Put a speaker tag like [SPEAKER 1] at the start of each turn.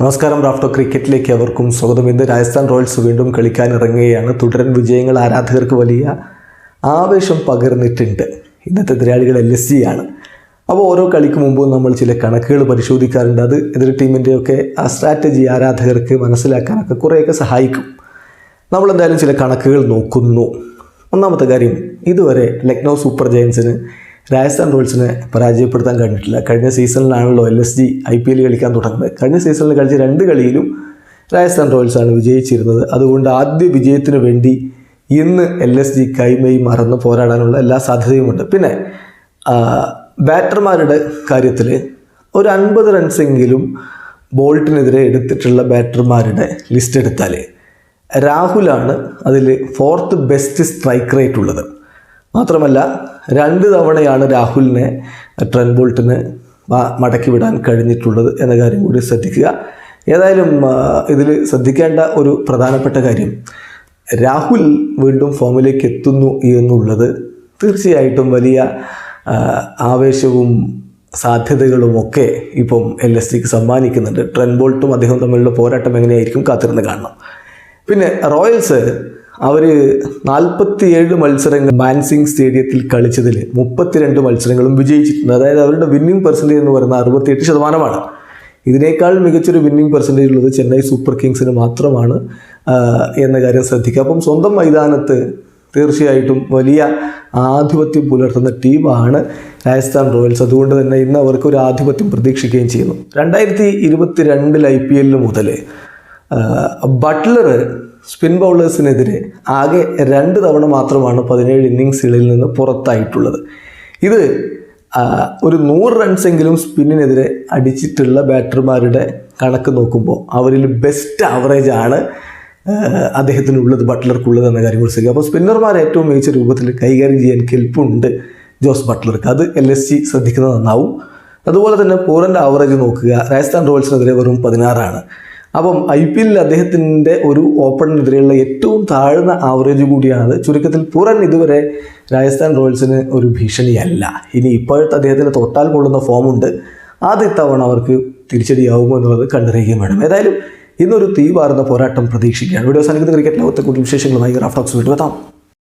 [SPEAKER 1] നമസ്കാരം റാഫ്റ്റോ ക്രിക്കറ്റിലേക്ക് അവർക്കും സ്വാഗതം. ഇന്ന് രാജസ്ഥാൻ റോയൽസ് വീണ്ടും കളിക്കാൻ ഇറങ്ങുകയാണ് തുടരൻ വിജയങ്ങൾ ആരാധകർക്ക് വലിയ ആവേശം പകർന്നിട്ടുണ്ട്. ഇന്നത്തെ എതിരാളികൾ എൽ എസ് സി ആണ്. അപ്പോൾ ഓരോ കളിക്ക് മുമ്പും നമ്മൾ ചില കണക്കുകൾ പരിശോധിക്കാറുണ്ട്. അത് എതിർ ടീമിന്റെയൊക്കെ ആ സ്ട്രാറ്റജി ആരാധകർക്ക് മനസ്സിലാക്കാനൊക്കെ കുറേയൊക്കെ സഹായിക്കും. നമ്മളെന്തായാലും ചില കണക്കുകൾ നോക്കുന്നു. ഒന്നാമത്തെ കാര്യം ഇതുവരെ ലക്നൗ സൂപ്പർ ജയൻസിന് രാജസ്ഥാൻ റോയൽസിനെ പരാജയപ്പെടുത്താൻ കഴിഞ്ഞിട്ടില്ല. കഴിഞ്ഞ സീസണിലാണല്ലോ L S G I P L കളിക്കാൻ തുടങ്ങുന്നത്. കഴിഞ്ഞ സീസണിൽ കളിച്ച രണ്ട് കളിയിലും രാജസ്ഥാൻ റോയൽസാണ് വിജയിച്ചിരുന്നത്. അതുകൊണ്ട് ആദ്യ വിജയത്തിന് വേണ്ടി ഇന്ന് എൽ എസ് ജി കൈമൈ മറന്ന് പോരാടാനുള്ള എല്ലാ സാധ്യതയുമുണ്ട്. പിന്നെ ബാറ്റർമാരുടെ കാര്യത്തിൽ ഒരു അൻപത് റൺസെങ്കിലും ബോൾട്ടിനെതിരെ എടുത്തിട്ടുള്ള ബാറ്റർമാരുടെ ലിസ്റ്റ് എടുത്താൽ രാഹുലാണ് അതിൽ ഫോർത്ത് ബെസ്റ്റ് സ്ട്രൈക്ക് റേറ്റ് ഉള്ളത്. മാത്രമല്ല രണ്ട് തവണയാണ് രാഹുലിനെ ട്രെൻ ബോൾട്ടിന് മടക്കി വിടാൻ കഴിഞ്ഞിട്ടുള്ളത് എന്ന കാര്യം കൂടി ശ്രദ്ധിക്കുക. ഏതായാലും ഇതിൽ ശ്രദ്ധിക്കേണ്ട ഒരു പ്രധാനപ്പെട്ട കാര്യം രാഹുൽ വീണ്ടും ഫോമിലേക്ക് എത്തുന്നു എന്നുള്ളത് തീർച്ചയായിട്ടും വലിയ ആവേശവും സാധ്യതകളും ഒക്കെ ഇപ്പം എൽ എസ് സിക്ക് സമ്മാനിക്കുന്നുണ്ട്. ട്രെൻബോൾട്ടും അദ്ദേഹം തമ്മിലുള്ള പോരാട്ടം എങ്ങനെയായിരിക്കും കാത്തിരുന്ന് കാണണം. പിന്നെ റോയൽസ് അവർ നാൽപ്പത്തിയേഴ് മത്സരങ്ങൾ മാൻസിംഗ് സ്റ്റേഡിയത്തിൽ കളിച്ചതിൽ മുപ്പത്തിരണ്ട് മത്സരങ്ങളും വിജയിച്ചിട്ടുണ്ട്. അതായത് അവരുടെ വിന്നിംഗ് പെർസെന്റേജ് എന്ന് പറയുന്നത് അറുപത്തിയെട്ട് ശതമാനമാണ്. ഇതിനേക്കാൾ മികച്ചൊരു വിന്നിംഗ് പെർസെന്റേജ് ഉള്ളത് ചെന്നൈ സൂപ്പർ കിങ്സിന് മാത്രമാണ് എന്ന കാര്യം ശ്രദ്ധിക്കുക. അപ്പം സ്വന്തം മൈതാനത്ത് തീർച്ചയായിട്ടും വലിയ ആധിപത്യം പുലർത്തുന്ന ടീമാണ് രാജസ്ഥാൻ റോയൽസ്. അതുകൊണ്ട് തന്നെ ഇന്ന് അവർക്ക് ഒരു ആധിപത്യം പ്രതീക്ഷിക്കുകയും ചെയ്യുന്നു. രണ്ടായിരത്തി ഇരുപത്തി രണ്ടിൽ ഐ പി എല്ലിന് മുതൽ ബട്ട്ലർ സ്പിൻ ബൗളേഴ്സിനെതിരെ ആകെ രണ്ട് തവണ മാത്രമാണ് പതിനേഴ് ഇന്നിങ്സുകളിൽ നിന്ന് പുറത്തായിട്ടുള്ളത്. ഇത് ഒരു നൂറ് റൺസെങ്കിലും സ്പിന്നിനെതിരെ അടിച്ചിട്ടുള്ള ബാറ്റർമാരുടെ കണക്ക് നോക്കുമ്പോൾ അവരിൽ ബെസ്റ്റ് ആവറേജ് ആണ് അദ്ദേഹത്തിനുള്ളത് ബട്ട്ലർക്കുള്ളത് എന്ന കാര്യം ശ്രദ്ധിക്കുക. അപ്പോൾ സ്പിന്നർമാർ ഏറ്റവും മികച്ച രൂപത്തിൽ കൈകാര്യം ചെയ്യാൻ കെൽപ്പുണ്ട് ജോസ് ബട്ട്ലർക്ക്. അത് എൽ എസ് സി ശ്രദ്ധിക്കുന്നത് നന്നാവും. അതുപോലെ തന്നെ പൂരന്റെ ആവറേജ് നോക്കുക. രാജസ്ഥാൻ റോയൽസിനെതിരെ വെറും പതിനാറാണ്. അപ്പം ഐ പി എല്ലിൽ അദ്ദേഹത്തിന്റെ ഒരു ഓപ്പണിനെതിരെയുള്ള ഏറ്റവും താഴ്ന്ന ആവറേജ് കൂടിയാണത്. ചുരുക്കത്തിൽ പുറൻ ഇതുവരെ രാജസ്ഥാൻ റോയൽസിന് ഒരു ഭീഷണിയല്ല. ഇനി ഇപ്പോഴത്തെ അദ്ദേഹത്തിന് തൊട്ടാൽ കൊള്ളുന്ന ഫോമുണ്ട് ആദ്യ തവണ അവർക്ക് തിരിച്ചടിയാവുമോ എന്നുള്ളത് കണ്ടറിയുകയും വേണം. ഏതായാലും ഇന്നൊരു തീ പാറുന്ന പോരാട്ടം പ്രതീക്ഷിക്കുകയാണ്. വീഡിയോ സാധിക്കുന്ന ക്രിക്കറ്റ് ലോകത്തെ കൂടുതൽ വിശേഷങ്ങളുമായി റാഫ്റ്റോക്സ് വീണ്ടും എത്താം.